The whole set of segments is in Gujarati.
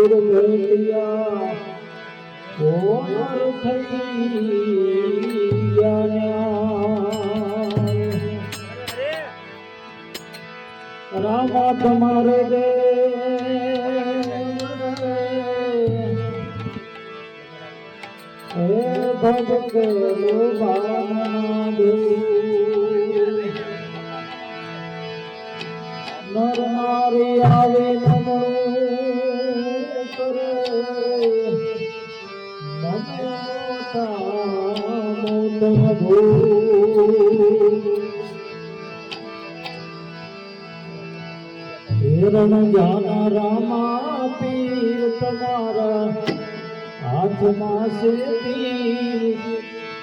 રામાપુર ભેટિયા ઓનર થઈ રામા તમારે દે. હે ભગતે આવે નમો હિરણ જાના રામા પીર તમારા હાથમાં છે તીર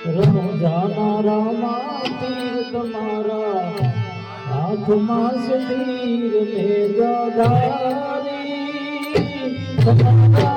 રણ જાના રામા પીર તમારા હાથમાં છે તીર ને જગારી તમારા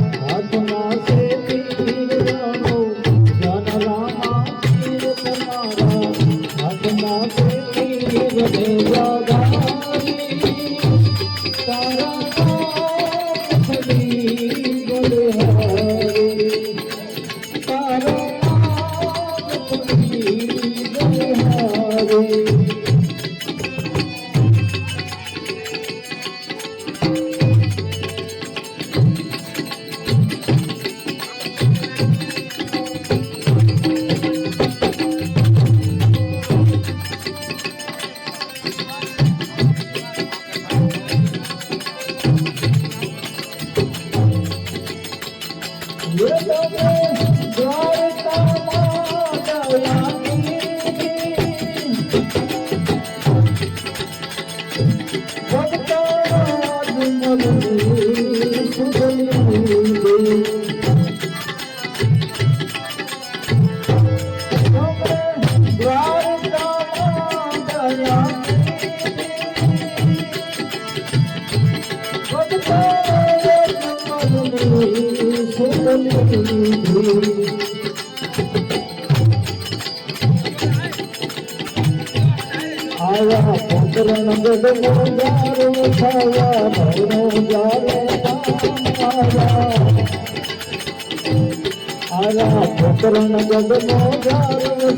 रोज़ारा पकोल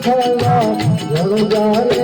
खया रोज़ारे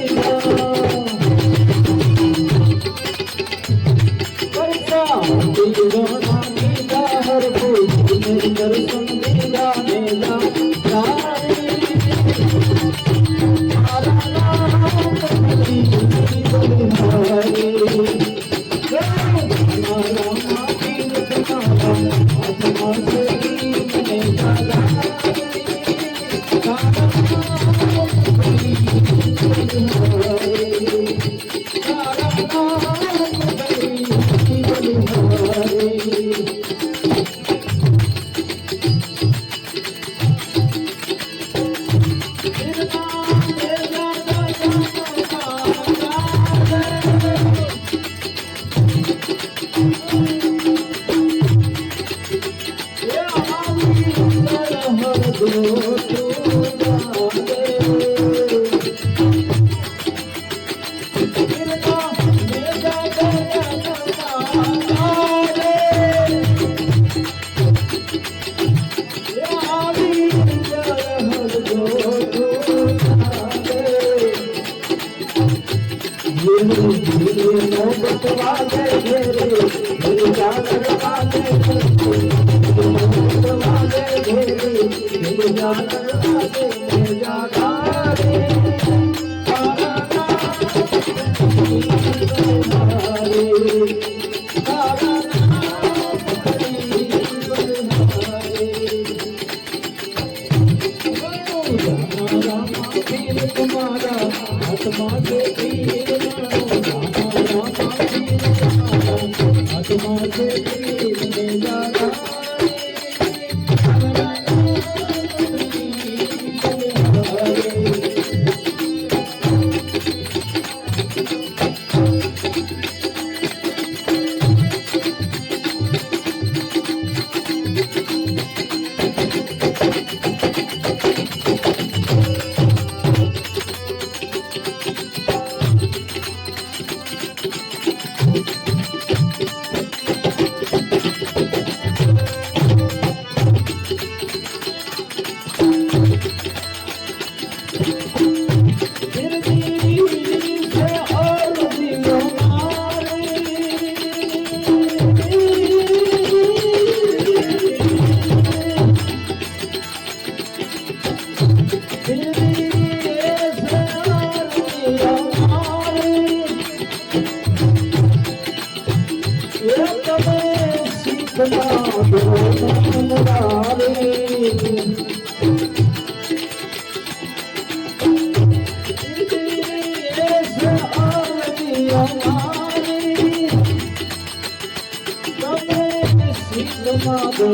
Buradan શીખના દો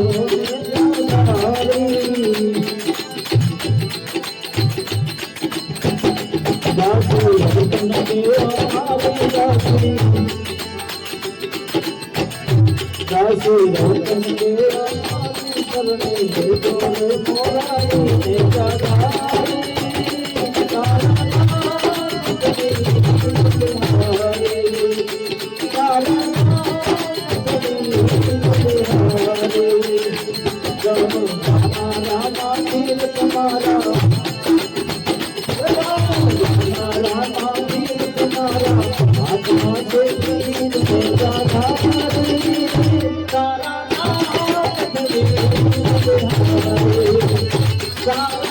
મુરારી તારા